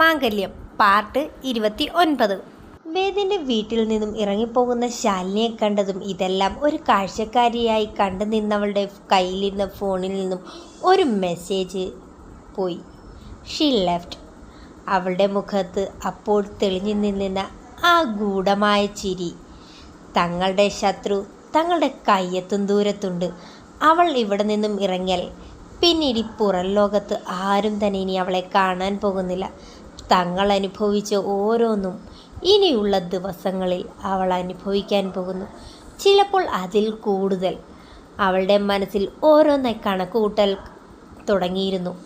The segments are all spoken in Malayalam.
മാംഗല്യം പാർട്ട് ഇരുപത്തി ഒൻപത് വേദിന്റെ വീട്ടിൽ നിന്നും ഇറങ്ങിപ്പോകുന്ന ശാലിനിയെ കണ്ടതും ഇതെല്ലാം ഒരു കാഴ്ചക്കാരിയായി കണ്ടു നിന്നവളുടെ കയ്യിലിരുന്ന ഫോണിൽ നിന്നും ഒരു മെസ്സേജ് പോയി. ഷീ ലെഫ്റ്റ് അവളുടെ മുഖത്ത് അപ്പോൾ തെളിഞ്ഞു നിന്നിരുന്ന ആ ഗൂഢമായ ചിരി. തങ്ങളുടെ ശത്രു തങ്ങളുടെ കയ്യെത്തും ദൂരത്തുണ്ട്. അവൾ ഇവിടെ നിന്നും ഇറങ്ങിയാൽ പിന്നീട് ഈ പുറം ലോകത്ത് ആരും തന്നെ ഇനി അവളെ കാണാൻ പോകുന്നില്ല. തങ്ങൾ അനുഭവിച്ച ഓരോന്നും ഇനിയുള്ള ദിവസങ്ങളിൽ അവൾ അനുഭവിക്കാൻ പോകുന്നു. ചിലപ്പോൾ അതിൽ കൂടുതൽ. അവളുടെ മനസ്സിൽ ഓരോന്നായി കണക്കുകൂട്ടൽ തുടങ്ങിയിരുന്നു.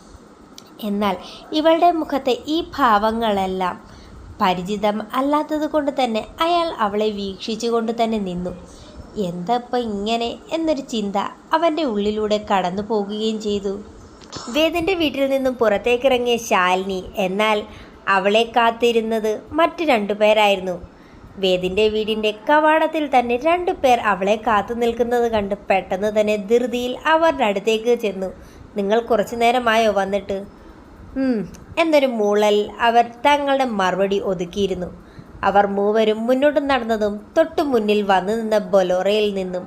എന്നാൽ ഇവളുടെ മുഖത്തെ ഈ ഭാവങ്ങളെല്ലാം പരിചിതം അല്ലാത്തത് കൊണ്ട് തന്നെ അയാൾ അവളെ വീക്ഷിച്ചുകൊണ്ട് തന്നെ നിന്നു. എന്തപ്പം ഇങ്ങനെ? എന്നൊരു ചിന്ത അവന്റെ ഉള്ളിലൂടെ കടന്നു പോകുകയും ചെയ്തു. വേദന്റെ വീട്ടിൽ നിന്നും പുറത്തേക്കിറങ്ങിയ ശാലിനി എന്നാൽ അവളെ കാത്തിരുന്നത് മറ്റു രണ്ടു പേരായിരുന്നു. വേദിന്റെ വീടിന്റെ കവാടത്തിൽ തന്നെ രണ്ടു പേർ അവളെ കാത്തു നിൽക്കുന്നത് കണ്ട് പെട്ടെന്ന് തന്നെ ധൃതിയിൽ അവരുടെ അടുത്തേക്ക് ചെന്നു. നിങ്ങൾ കുറച്ചു നേരമായോ വന്നിട്ട്? എന്നൊരു മൂളൽ അവർ തങ്ങളുടെ മറുപടി ഒതുക്കിയിരുന്നു. അവർ മൂവരും മുന്നോട്ട് നടന്നതും തൊട്ടു മുന്നിൽ വന്നു നിന്ന ബൊലോറയിൽ നിന്നും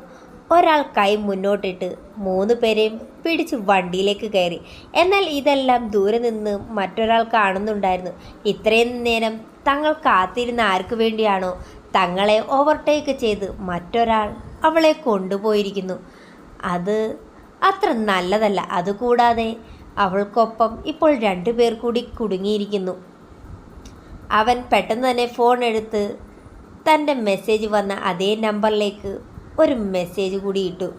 ഒരാൾ കൈ മുന്നോട്ടിട്ട് മൂന്ന് പേരെയും പിടിച്ച് വണ്ടിയിലേക്ക് കയറി. എന്നാൽ ഇതെല്ലാം ദൂരെ നിന്ന് മറ്റൊരാൾ കാണുന്നുണ്ടായിരുന്നു. ഇത്രയും നേരം തങ്ങൾ കാത്തിരുന്ന ആർക്കു വേണ്ടിയാണോ? തങ്ങളെ ഓവർടേക്ക് ചെയ്ത് മറ്റൊരാൾ അവളെ കൊണ്ടുപോയിരിക്കുന്നു. അത് അത്ര നല്ലതല്ല. അതുകൂടാതെ അവൾക്കൊപ്പം ഇപ്പോൾ രണ്ടു പേർ കൂടി കുടുങ്ങിയിരിക്കുന്നു. അവൻ പെട്ടെന്ന് തന്നെ ഫോൺ എടുത്ത് തന്റെ മെസ്സേജ് വന്ന അതേ നമ്പറിലേക്ക് ഒരു മെസ്സേജ് കൂടി ഇട്ടു.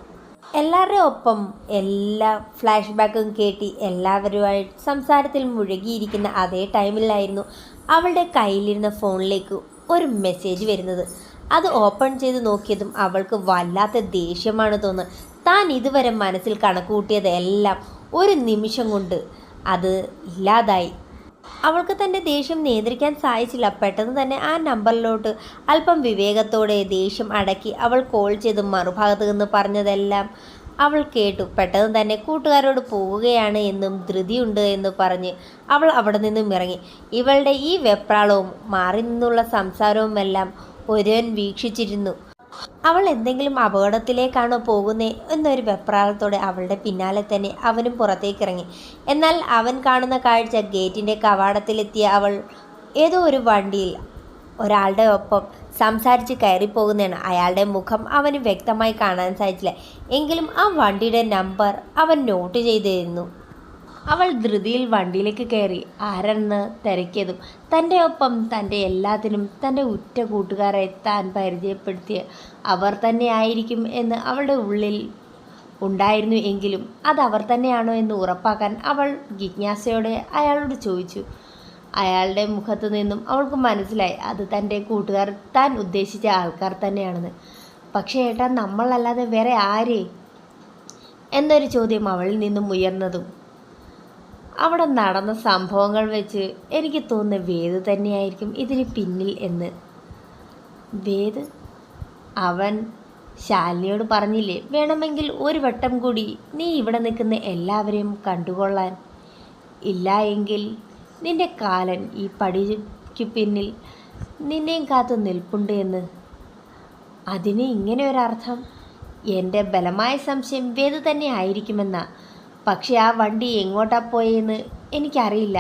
എല്ലാവരുടെയും ഒപ്പം എല്ലാ ഫ്ലാഷ് ബാക്കും കേട്ടി എല്ലാവരുമായി സംസാരത്തിൽ മുഴുകിയിരിക്കുന്ന അതേ ടൈമിലായിരുന്നു അവളുടെ കയ്യിലിരുന്ന ഫോണിലേക്ക് ഒരു മെസ്സേജ് വരുന്നത്. അത് ഓപ്പൺ ചെയ്ത് നോക്കിയതും അവൾക്ക് വല്ലാത്ത ദേഷ്യമാണ് തോന്നുന്നത്. താൻ ഇതുവരെ മനസ്സിൽ കണക്കുകൂട്ടിയതെല്ലാം ഒരു നിമിഷം കൊണ്ട് അത് ഇല്ലാതായി. അവൾക്ക് തന്റെ ദേഷ്യം നിയന്ത്രിക്കാൻ സാധിച്ചില്ല. പെട്ടെന്ന് തന്നെ ആ നമ്പറിലോട്ട് അല്പം വിവേകത്തോടെ ദേഷ്യം അടക്കി അവൾ കോൾ ചെയ്ത് മറുഭാഗത്ത് നിന്ന് പറഞ്ഞതെല്ലാം അവൾ കേട്ടു. പെട്ടെന്ന് തന്നെ കൂട്ടുകാരോട് പോവുകയാണ് എന്നും ധൃതിയുണ്ട് എന്ന് പറഞ്ഞ് അവൾ അവിടെ നിന്നും ഇറങ്ങി. ഇവളുടെ ഈ വെപ്രാളവും മാറി നിന്നുള്ള സംസാരവുമെല്ലാം ഒരുവൻ വീക്ഷിച്ചിരുന്നു. അവൾ എന്തെങ്കിലും അപകടത്തിലേക്കാണോ പോകുന്നേ എന്നൊരു വെപ്രാളത്തോടെ അവളുടെ പിന്നാലെ തന്നെ അവനും പുറത്തേക്ക് ഇറങ്ങി എന്നാൽ അവൻ കാണുന്ന കാഴ്ച ഗേറ്റിന്റെ കവാടത്തിലെത്തിയ അവൾ ഏതോ ഒരു വണ്ടിയിൽ ഒരാളുടെ ഒപ്പം സംസാരിച്ച് കയറിപ്പോകുന്നതാണ്. അയാളുടെ മുഖം അവന് വ്യക്തമായി കാണാൻ സാധിച്ചില്ല. എങ്കിലും ആ വണ്ടിയുടെ നമ്പർ അവൻ നോട്ട് ചെയ്തിരുന്നു. അവൾ ധൃതിയിൽ വണ്ടിയിലേക്ക് കയറി ആരെന്ന് തിരക്കിയതും തന്റെ ഒപ്പം തന്റെ എല്ലാത്തിനും തന്റെ ഉറ്റ കൂട്ടുകാരെ താൻ പരിചയപ്പെടുത്തിയ അവർ തന്നെ ആയിരിക്കും എന്ന് അവളുടെ ഉള്ളിൽ ഉണ്ടായിരുന്നു എങ്കിലും അത് അവർ തന്നെയാണോ എന്ന് ഉറപ്പാക്കാൻ അവൾ ജിജ്ഞാസയോടെ അയാളോട് ചോദിച്ചു. അയാളുടെ മുഖത്തു നിന്നും അവൾക്ക് മനസ്സിലായി അത് തന്റെ കൂട്ടുകാർ താൻ ഉദ്ദേശിച്ച ആൾക്കാർ തന്നെയാണെന്ന്. പക്ഷേ ഏട്ടാ നമ്മളല്ലാതെ വേറെ ആരേ? എന്നൊരു ചോദ്യം അവളിൽ നിന്നും ഉയർന്നതും അവിടെ നടന്ന സംഭവങ്ങൾ വെച്ച് എനിക്ക് തോന്നുന്ന വേദ് തന്നെയായിരിക്കും ഇതിന് പിന്നിൽ എന്ന്. വേദ്? അവൻ ശാലിനിയോട് പറഞ്ഞില്ലേ വേണമെങ്കിൽ ഒരു വട്ടം കൂടി നീ ഇവിടെ നിൽക്കുന്ന എല്ലാവരെയും കണ്ടുകൊള്ളാൻ. ഇല്ല എങ്കിൽ നിന്റെ കാലൻ ഈ പടിക്ക് പിന്നിൽ നിന്നെയും കാത്തു നിൽപ്പുണ്ട് എന്ന്. അതിന് ഇങ്ങനെ ഒരർത്ഥം എന്റെ ബലമായ സംശയം വേദ തന്നെ ആയിരിക്കുമെന്നാ. പക്ഷെ ആ വണ്ടി എങ്ങോട്ടാ പോയെന്ന് എനിക്കറിയില്ല.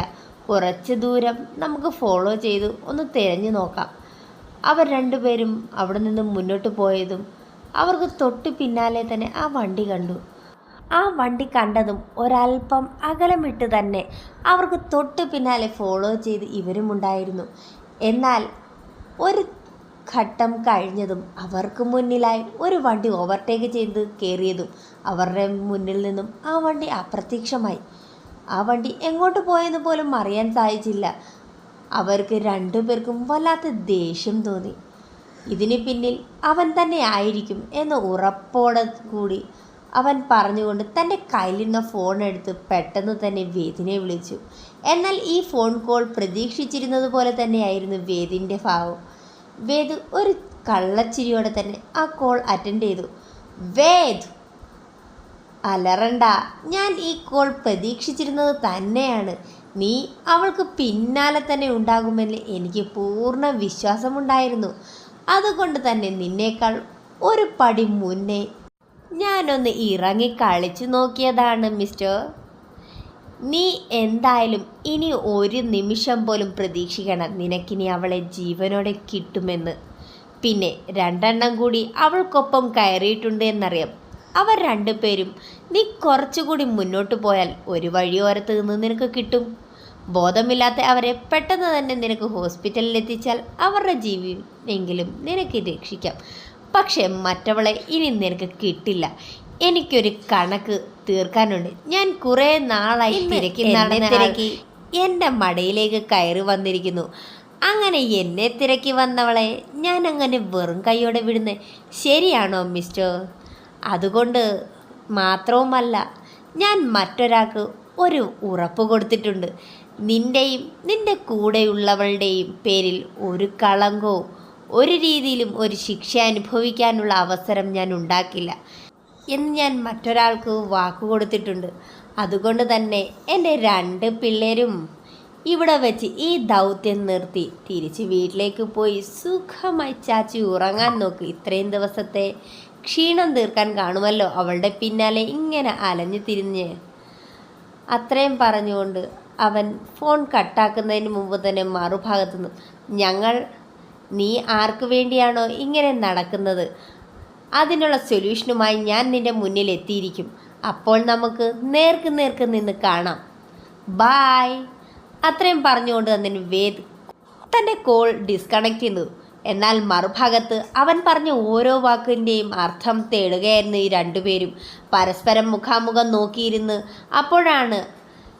കുറച്ച് ദൂരം നമുക്ക് ഫോളോ ചെയ്തു ഒന്ന് തിരഞ്ഞു നോക്കാം. അവർ രണ്ടുപേരും അവിടെ നിന്ന് മുന്നോട്ട് പോയതും അവർക്ക് തൊട്ട് പിന്നാലെ തന്നെ ആ വണ്ടി കണ്ടു. ആ വണ്ടി കണ്ടതും ഒരല്പം അകലമിട്ട് തന്നെ അവർക്ക് തൊട്ട് പിന്നാലെ ഫോളോ ചെയ്ത് ഇവരുമുണ്ടായിരുന്നു. എന്നാൽ ഒരു ഘട്ടം കഴിഞ്ഞതും അവർക്ക് മുന്നിലായി ഒരു വണ്ടി ഓവർടേക്ക് ചെയ്ത് കയറിയതും അവരുടെ മുന്നിൽ നിന്നും ആ വണ്ടി അപ്രത്യക്ഷമായി. ആ വണ്ടി എങ്ങോട്ട് പോയെന്ന് പോലും അറിയാൻ സാധിച്ചില്ല. അവർക്ക് രണ്ടുപേർക്കും വല്ലാത്ത ദേഷ്യം തോന്നി. ഇതിന് പിന്നിൽ അവൻ തന്നെ ആയിരിക്കും എന്ന് ഉറപ്പോടെ കൂടി അവൻ പറഞ്ഞുകൊണ്ട് തന്റെ കയ്യിലിരുന്ന ഫോൺ എടുത്ത് പെട്ടെന്ന് തന്നെ വേദിനെ വിളിച്ചു. എന്നാൽ ഈ ഫോൺ കോൾ പ്രതീക്ഷിച്ചിരുന്നത് പോലെ തന്നെയായിരുന്നു വേദിന്റെ ഭാവം. വേദ് ഒരു കള്ളച്ചിരിയോടെ തന്നെ ആ കോൾ അറ്റൻഡ് ചെയ്തു. വേദ് അലറണ്ട ഞാൻ ഈ കോൾ പ്രതീക്ഷിച്ചിരുന്നത് തന്നെയാണ്. നീ അവൾക്ക് പിന്നാലെ തന്നെ ഉണ്ടാകുമെന്ന് എനിക്ക് പൂർണ വിശ്വാസമുണ്ടായിരുന്നു. അതുകൊണ്ട് തന്നെ നിന്നേക്കാൾ ഒരു പടി മുന്നേ ഞാനൊന്ന് ഇറങ്ങി കളിച്ചു നോക്കിയതാണ് മിസ്റ്റർ. നീ എന്തായാലും ഇനി ഒരു നിമിഷം പോലും പ്രതീക്ഷിക്കണം നിനക്കിനി അവളെ ജീവനോടെ കിട്ടുമെന്ന്. പിന്നെ രണ്ടെണ്ണം കൂടി അവൾക്കൊപ്പം കയറിയിട്ടുണ്ട് എന്നറിയാം. അവർ രണ്ടുപേരും നീ കുറച്ചുകൂടി മുന്നോട്ട് പോയാൽ ഒരു വഴിയോരത്ത് നിന്ന് നിനക്ക് കിട്ടും. ബോധമില്ലാത്ത അവരെ പെട്ടെന്ന് തന്നെ നിനക്ക് ഹോസ്പിറ്റലിൽ എത്തിച്ചാൽ അവരുടെ ജീവനെങ്കിലും നിനക്ക് രക്ഷിക്കാം. പക്ഷേ മറ്റവളെ ഇനി നിനക്ക് കിട്ടില്ല. എനിക്കൊരു കണക്ക് തീർക്കാനുണ്ട്. ഞാൻ കുറെ നാളായി തിരക്കി തിരക്കി. എന്റെ മടയിലേക്ക് കയറി വന്നിരിക്കുന്നു. അങ്ങനെ എന്നെ തിരക്കി വന്നവളെ ഞാൻ അങ്ങനെ വെറും കൈയോടെ വിടുന്നേ. ശരിയാണോ മിസ്റ്റർ? അതുകൊണ്ട് മാത്രവുമല്ല ഞാൻ മറ്റൊരാൾക്ക് ഒരു ഉറപ്പ് കൊടുത്തിട്ടുണ്ട്. നിന്റെയും നിന്റെ കൂടെയുള്ളവളുടെയും പേരിൽ ഒരു കളങ്കോ ഒരു രീതിയിലും ഒരു ശിക്ഷ അനുഭവിക്കാനുള്ള അവസരം ഞാൻ ഉണ്ടാക്കില്ല. എന്ന് ഞാൻ മറ്റൊരാൾക്ക് വാക്കു കൊടുത്തിട്ടുണ്ട്. അതുകൊണ്ട് തന്നെ എന്റെ രണ്ട് പിള്ളേരും ഇവിടെ വെച്ച് ഈ ദൗത്യം നിർത്തി. തിരിച്ച് വീട്ടിലേക്ക് പോയി സുഖമായി ചാച്ചി ഉറങ്ങാൻ നോക്ക്. ഇത്രയും ദിവസത്തെ ക്ഷീണം തീർക്കാൻ കാണുമല്ലോ അവളുടെ പിന്നാലെ ഇങ്ങനെ അലഞ്ഞു തിരിഞ്ഞ്. അത്രയും പറഞ്ഞുകൊണ്ട് അവൻ ഫോൺ കട്ടാക്കുന്നതിന് മുമ്പ് തന്നെ മറുഭാഗത്തുനിന്ന് ഞങ്ങൾ നീ ആർക്കു വേണ്ടിയാണോ ഇങ്ങനെ നടക്കുന്നത്? അതിനുള്ള സൊല്യൂഷനുമായി ഞാൻ നിന്റെ മുന്നിൽ എത്തിയിരിക്കും. അപ്പോൾ നമുക്ക് നേർക്ക് നേർക്ക് നിന്ന് കാണാം. ബായ് അത്രയും പറഞ്ഞുകൊണ്ട് തന്നെ വേദ് തന്റെ കോൾ ഡിസ്കണക്ട് ചെയ്തു. എന്നാൽ മറുഭാഗത്ത് അവൻ പറഞ്ഞ ഓരോ വാക്കിന്റെയും അർത്ഥം തേടുകയായിരുന്നു ഈ രണ്ടുപേരും. പരസ്പരം മുഖാമുഖം നോക്കിയിരുന്ന് അപ്പോഴാണ്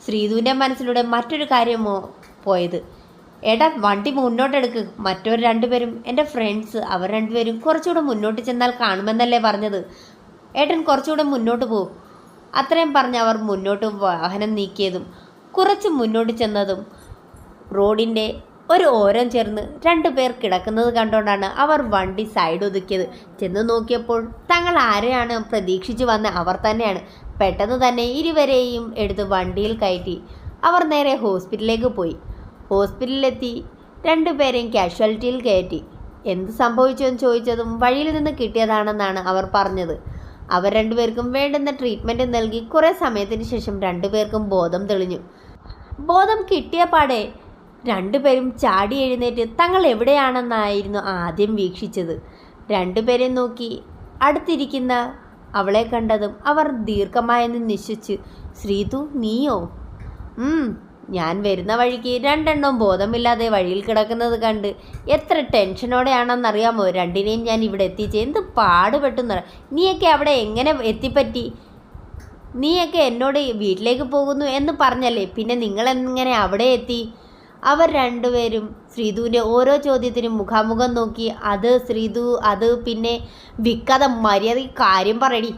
ശ്രീധുവിന്റെ മനസ്സിലൂടെ മറ്റൊരു കാര്യമോ പോയത്. എടാ വണ്ടി മുന്നോട്ടെടുക്ക്. മറ്റൊരു രണ്ടുപേരും എന്റെ ഫ്രണ്ട്സ് അവർ രണ്ടുപേരും കുറച്ചുകൂടെ മുന്നോട്ട് ചെന്നാൽ കാണുമെന്നല്ലേ പറഞ്ഞത്. ഏട്ടൻ കുറച്ചുകൂടെ മുന്നോട്ട് പോകും അത്രയും പറഞ്ഞ് അവർ മുന്നോട്ട് വാഹനം നീക്കിയതും കുറച്ച് മുന്നോട്ട് ചെന്നതും റോഡിന്റെ ഒരു ഓരം ചേർന്ന് രണ്ടു പേർ കിടക്കുന്നത് കണ്ടുകൊണ്ടാണ് അവർ വണ്ടി സൈഡ് ഒതുക്കിയത്. ചെന്ന് നോക്കിയപ്പോൾ തങ്ങൾ ആരെയാണ് പ്രതീക്ഷിച്ചു വന്ന അവർ തന്നെയാണ്. പെട്ടെന്ന് തന്നെ ഇരുവരെയും എടുത്ത് വണ്ടിയിൽ കയറ്റി. അവർ നേരെ ഹോസ്പിറ്റലിലേക്ക് പോയി. ഹോസ്പിറ്റലിലെത്തി രണ്ടുപേരെയും കാഷ്വാലിറ്റിയിൽ കയറ്റി. എന്ത് സംഭവിച്ചു എന്ന് ചോദിച്ചതും വഴിയിൽ നിന്ന് കിട്ടിയതാണെന്നാണ് അവർ പറഞ്ഞത്. അവർ രണ്ടുപേർക്കും വേണ്ടുന്ന ട്രീറ്റ്മെന്റ് നൽകി കുറേ സമയത്തിന് ശേഷം രണ്ടുപേർക്കും ബോധം തെളിഞ്ഞു. ബോധം കിട്ടിയ പാടെ രണ്ടുപേരും ചാടി എഴുന്നേറ്റ് തങ്ങൾ എവിടെയാണെന്നായിരുന്നു ആദ്യം വീക്ഷിച്ചത്. രണ്ടുപേരെ നോക്കി അടുത്തിരിക്കുന്ന അവളെ കണ്ടതും അവർ ദീർഘമായെന്ന് നിശ്ചിച്ച് ശ്രീതു നീയോ? ഞാൻ വരുന്ന വഴിക്ക് രണ്ടെണ്ണം ബോധമില്ലാതെ വഴിയിൽ കിടക്കുന്നത് കണ്ട് എത്ര ടെൻഷനോടെയാണെന്നറിയാമോ? രണ്ടിനെയും ഞാൻ ഇവിടെ എത്തിച്ച് എന്ത് പാടുപെട്ടുന്ന നീയൊക്കെ അവിടെ എങ്ങനെ എത്തിപ്പറ്റി? നീയൊക്കെ എന്നോട് വീട്ടിലേക്ക് പോകുന്നു എന്ന് പറഞ്ഞല്ലേ? പിന്നെ നിങ്ങളെങ്ങനെ അവിടെ എത്തി? അവർ രണ്ടുപേരും ശ്രീധുവിന്റെ ഓരോ ചോദ്യത്തിനും മുഖാമുഖം നോക്കി അത് ശ്രീധു അത് പിന്നെ വിക്കാതെ മര്യാദയ്ക്ക് കാര്യം പറയടി.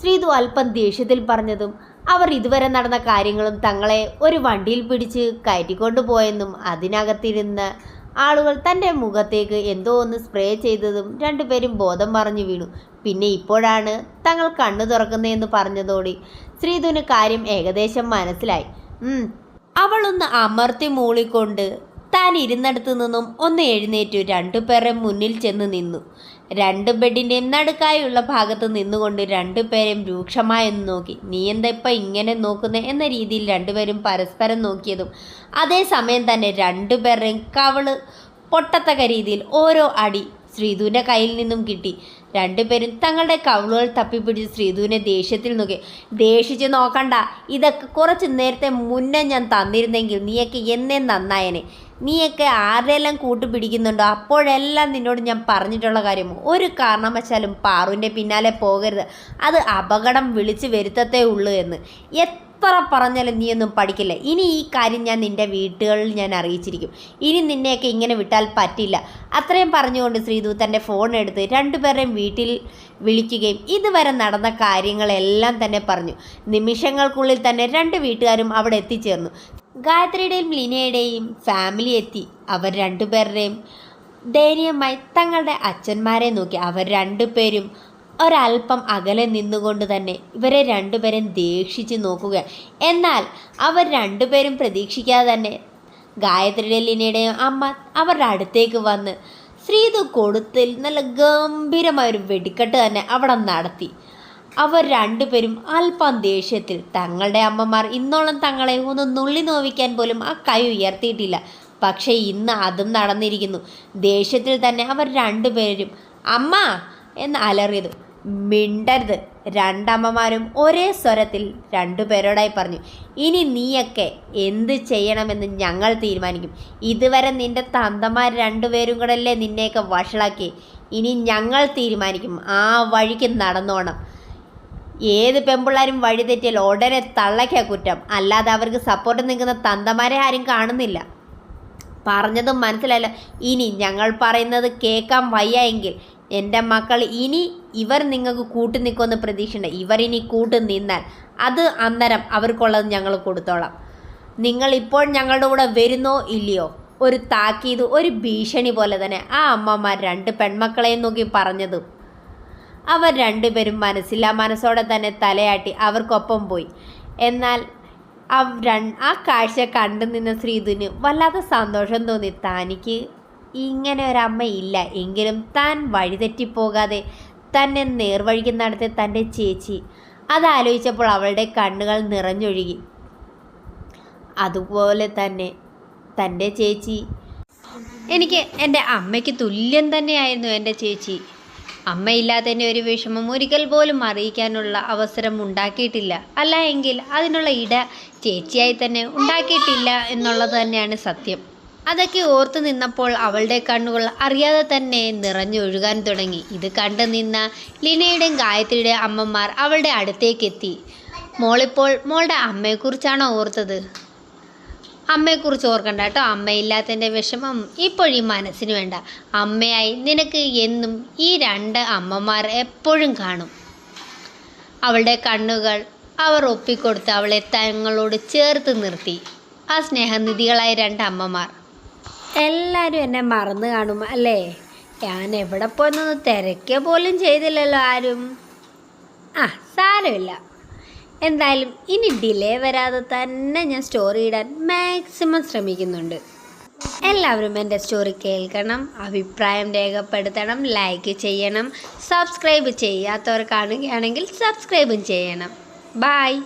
ശ്രീധു അല്പം ദേഷ്യത്തിൽ പറഞ്ഞതും അവർ ഇതുവരെ നടന്ന കാര്യങ്ങളും തങ്ങളെ ഒരു വണ്ടിയിൽ പിടിച്ച് കയറ്റിക്കൊണ്ടുപോയെന്നും അതിനകത്തിരുന്ന ആളുകൾ തന്റെ മുഖത്തേക്ക് എന്തോ ഒന്ന് സ്പ്രേ ചെയ്തതും രണ്ടുപേരും ബോധം പറഞ്ഞു വീണു. പിന്നെ ഇപ്പോഴാണ് തങ്ങൾ കണ്ണു തുറക്കുന്നതെന്ന് പറഞ്ഞതോടെ ശ്രീധുവിന് കാര്യം ഏകദേശം മനസ്സിലായി. അവളൊന്ന് അമർത്തി മൂളിക്കൊണ്ട് താൻ ഇരുന്നിടത്തു നിന്നും ഒന്ന് എഴുന്നേറ്റു. രണ്ടുപേരെ മുന്നിൽ ചെന്ന് നിന്നു. രണ്ട് ബെഡിന്റെ നടുക്കായുള്ള ഭാഗത്ത് നിന്നുകൊണ്ട് രണ്ടുപേരെയും രൂക്ഷമായെന്ന് നോക്കി. നീ എന്താ ഇപ്പം ഇങ്ങനെ നോക്കുന്നത് എന്ന രീതിയിൽ രണ്ടുപേരും പരസ്പരം നോക്കിയതും അതേസമയം തന്നെ രണ്ടുപേരുടെയും കവൾ പൊട്ടത്തക്ക രീതിയിൽ ഓരോ അടി ശ്രീധുവിന്റെ കയ്യിൽ നിന്നും കിട്ടി. രണ്ടുപേരും തങ്ങളുടെ കവളുകൾ തപ്പിപ്പിടിച്ച് ശ്രീധുവിനെ ദേഷ്യത്തിൽ നോക്കി. ദേഷിച്ച് നോക്കണ്ട ഇതൊക്കെ കുറച്ച് നേരത്തെ മുന്നേ ഞാൻ തന്നിരുന്നെങ്കിൽ നീയൊക്കെ എന്നേ നന്നായനെ. നീയൊക്കെ ആരുടെയെല്ലാം കൂട്ടുപിടിക്കുന്നുണ്ടോ? അപ്പോഴെല്ലാം നിന്നോട് ഞാൻ പറഞ്ഞിട്ടുള്ള കാര്യം ഒരു കാരണവശാലും പാറുവിന്റെ പിന്നാലെ പോകരുത്. അത് അപകടം വിളിച്ചു വരുത്തത്തേ ഉള്ളൂ എന്ന്. എത്ര പറഞ്ഞാലും നീയൊന്നും പഠിക്കില്ല. ഇനി ഈ കാര്യം ഞാൻ നിന്റെ വീട്ടുകളിൽ ഞാൻ അറിയിച്ചിരിക്കും. ഇനി നിന്നെയൊക്കെ ഇങ്ങനെ വിട്ടാൽ പറ്റില്ല. അത്രയും പറഞ്ഞുകൊണ്ട് ശ്രീധു തന്റെ ഫോൺ എടുത്ത് രണ്ടുപേരെയും വീട്ടിൽ വിളിക്കുകയും ഇതുവരെ നടന്ന കാര്യങ്ങളെല്ലാം തന്നെ പറഞ്ഞു. നിമിഷങ്ങൾക്കുള്ളിൽ തന്നെ രണ്ട് വീട്ടുകാരും അവിടെ എത്തിച്ചേർന്നു. ഗായത്രിയുടെയും ലീനയുടെയും ഫാമിലി എത്തി. അവർ രണ്ടുപേരുടെയും ദയനീയമായി തങ്ങളുടെ അച്ഛന്മാരെ നോക്കി. അവർ രണ്ടുപേരും ഒരല്പം അകലെ നിന്നുകൊണ്ട് തന്നെ ഇവരെ രണ്ടുപേരും ദേഷിച്ച് നോക്കുക. എന്നാൽ അവർ രണ്ടുപേരും പ്രതീക്ഷിക്കാതെ തന്നെ ഗായത്രിയുടെ ലിനയുടെയും അമ്മ അവരുടെ അടുത്തേക്ക് വന്ന് ശ്രീതു കൊടുത്തിൽ നല്ല ഗംഭീരമായ ഒരു വെടിക്കെട്ട് തന്നെ അവിടെ നടത്തി. അവർ രണ്ടുപേരും അല്പം ദേഷ്യത്തിൽ. തങ്ങളുടെ അമ്മമാർ ഇന്നോളം തങ്ങളെ ഒന്ന് നുള്ളി നോവിക്കാൻ പോലും ആ കൈ ഉയർത്തിയിട്ടില്ല. പക്ഷേ ഇന്ന് അതും നടന്നിരിക്കുന്നു. ദേഷ്യത്തിൽ തന്നെ അവർ രണ്ടുപേരും അമ്മ എന്ന് അലറിയതു. മിണ്ടരുത്. രണ്ടമ്മമാരും ഒരേ സ്വരത്തിൽ രണ്ടുപേരോടായി പറഞ്ഞു ഇനി നീയൊക്കെ എന്ത് ചെയ്യണമെന്ന് ഞങ്ങൾ തീരുമാനിക്കും. ഇതുവരെ നിന്റെ തന്തമാർ രണ്ടുപേരും കൂടല്ലേ നിന്നെയൊക്കെ വഷളാക്കി ഇനി ഞങ്ങൾ തീരുമാനിക്കും. ആ വഴിക്ക് നടന്നോണം. ഏത് പെമ്പിള്ളാരും വഴിതെറ്റിയാൽ ഉടനെ തള്ളയ്ക്കാ കുറ്റം. അല്ലാതെ അവർക്ക് സപ്പോർട്ട് നിൽക്കുന്ന തന്തമാരെ ആരും കാണുന്നില്ല. പറഞ്ഞതും മനസ്സിലായില്ല. ഇനി ഞങ്ങൾ പറയുന്നത് കേൾക്കാൻ വയ്യ എങ്കിൽ എന്റെ മക്കൾ ഇനി ഇവർ നിങ്ങൾക്ക് കൂട്ടു നിൽക്കുമെന്ന് പ്രതീക്ഷയുണ്ട് ഇവർ ഇനി കൂട്ടു നിന്നാൽ അത് അന്നേരം അവർക്കുള്ളത് ഞങ്ങൾ കൊടുത്തോളാം. നിങ്ങൾ ഇപ്പോൾ ഞങ്ങളുടെ കൂടെ വരുന്നോ ഇല്ലയോ? ഒരു താക്കീത് ഒരു ഭീഷണി പോലെ തന്നെ. ആ അമ്മമാർ രണ്ട് പെൺമക്കളെയും നോക്കി പറഞ്ഞതും അവർ രണ്ടുപേരും മനസ്സില്ല മനസ്സോടെ തന്നെ തലയാട്ടി അവർക്കൊപ്പം പോയി. എന്നാൽ രൺ- ആ കാഴ്ച കണ്ടു നിന്ന ശ്രീധുന് വല്ലാത്ത സന്തോഷം തോന്നി. തനിക്ക് ഇങ്ങനെ ഒരമ്മ ഇല്ല. എങ്കിലും താൻ വഴിതെറ്റിപ്പോകാതെ തന്നെ നേർവഴിക്ക് നടത്തിയ തന്റെ ചേച്ചി അതാലോചിച്ചപ്പോൾ അവളുടെ കണ്ണുകൾ നിറഞ്ഞൊഴുകി. അതുപോലെ തന്നെ തന്റെ ചേച്ചി. എനിക്ക് എന്റെ അമ്മയ്ക്ക് തുല്യം തന്നെയായിരുന്നു എന്റെ ചേച്ചി. അമ്മയില്ലാത്തതിന്റെ ഒരു വിഷമം ഒരിക്കൽ പോലും അറിയിക്കാനുള്ള അവസരം ഉണ്ടാക്കിയിട്ടില്ല. അല്ല എങ്കിൽ അതിനുള്ള ഇട ചേച്ചിയായി തന്നെ ഉണ്ടാക്കിയിട്ടില്ല എന്നുള്ളത് തന്നെയാണ് സത്യം. അതൊക്കെ ഓർത്തു നിന്നപ്പോൾ അവളുടെ കണ്ണുകൾ അറിയാതെ തന്നെ നിറഞ്ഞൊഴുകാൻ തുടങ്ങി. ഇത് കണ്ടു നിന്ന ലിനയുടെയും ഗായത്രിയുടെയും അമ്മമാർ അവളുടെ അടുത്തേക്കെത്തി. മോളിപ്പോൾ മോളുടെ അമ്മയെക്കുറിച്ചാണോ ഓർത്തത്? അമ്മയെക്കുറിച്ച് ഓർക്കണ്ട കേട്ടോ. അമ്മയില്ലാത്തതിന്റെ വിഷമം ഇപ്പോഴും മനസ്സിന് വേണ്ട. അമ്മയായി നിനക്ക് എന്നും ഈ രണ്ട് അമ്മമാർ എപ്പോഴും കാണും. അവളുടെ കണ്ണുകൾ അവർ ഒപ്പിക്കൊടുത്ത് അവളെ തങ്ങളോട് ചേർത്ത് നിർത്തി. ആ സ്നേഹനിധികളായ രണ്ട് അമ്മമാർ. എല്ലാവരും എന്നെ മറന്നു കാണും അല്ലേ? ഞാൻ എവിടെ പോയെന്നൊന്ന് തിരക്കുക പോലും ചെയ്തില്ലല്ലോ ആരും. ആ സാരമില്ല. എന്തായാലും ഇനി ഡിലേ വരാതെ തന്നെ ഞാൻ സ്റ്റോറി ഇടാൻ മാക്സിമം ശ്രമിക്കുന്നുണ്ട്. എല്ലാവരും എന്റെ സ്റ്റോറി കേൾക്കണം അഭിപ്രായം രേഖപ്പെടുത്തണം ലൈക്ക് ചെയ്യണം സബ്സ്ക്രൈബ് ചെയ്യാത്തവർ കാണുകയാണെങ്കിൽ സബ്സ്ക്രൈബും ചെയ്യണം. ബായ്